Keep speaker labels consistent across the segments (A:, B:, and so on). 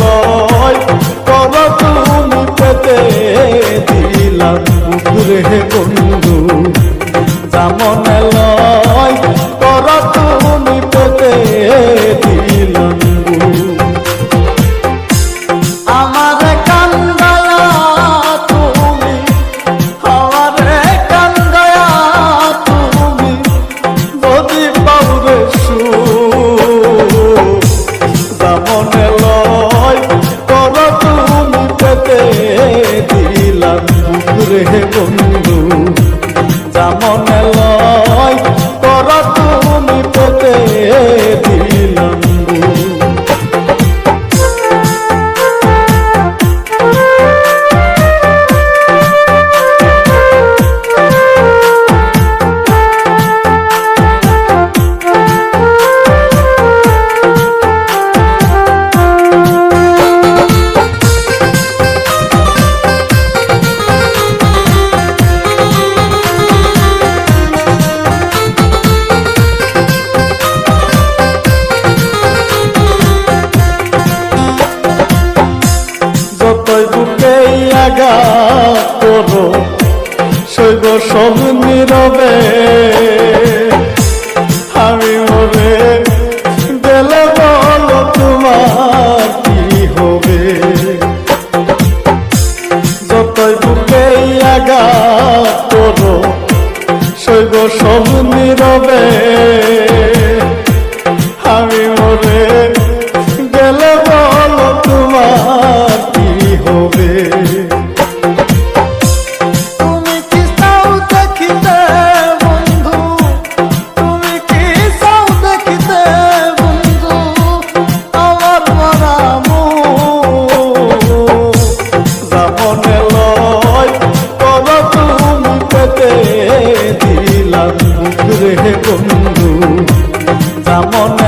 A: লয় శ్రావణమునలో সব নীরবে আমি মরে গেলে বলো, তোমার কি হবে? যতই বুকে আঘাত করো শৈব সব নীরবে রে বন্ধু যামনে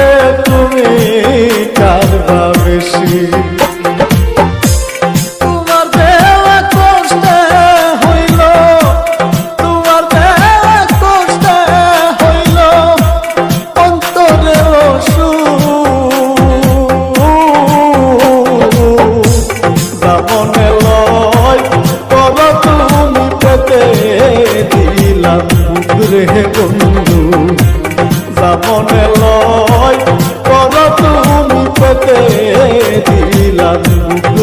A: রে বন্ধু যাবনে লয় কর তুমি পেতে দিলাম।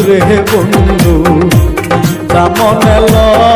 A: রে বন্ধু যাবনে লয়